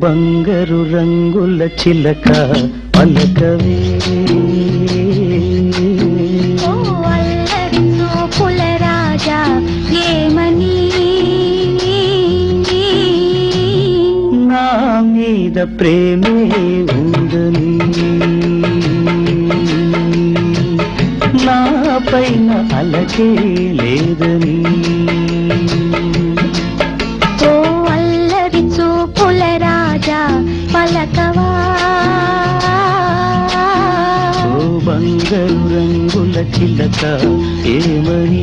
బంగారు రంగుల చిలక పలకవే. నా మీద ప్రేమే ఉందని. నా పైన అలకే లేదని. రాజా పలకవా? ఓ బంగారు రంగుల చిలక ఏమని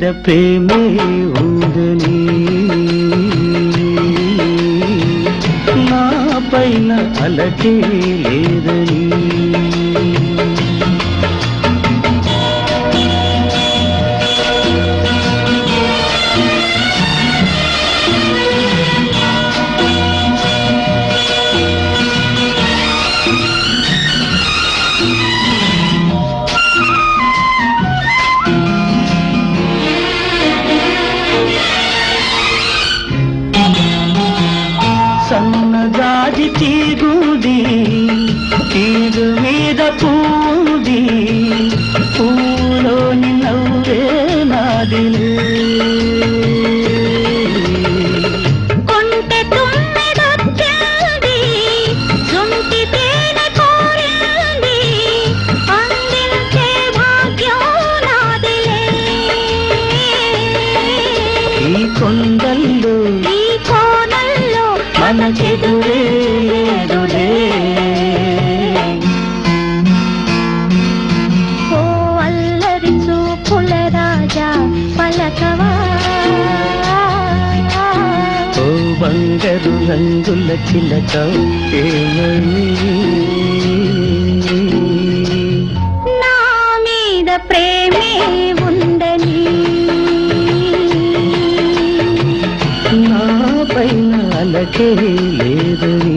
మీద ప్రేమే ఉందని. నా పైన అలకే లేదని. ఈ కొండల్లో ఈ కోనల్లో మన చెదురే ఓ అల్లరి చూపుల రాజా పలకవా. ఓ బంగారు రంగుల చిలక ఏమీ అలకే లేదని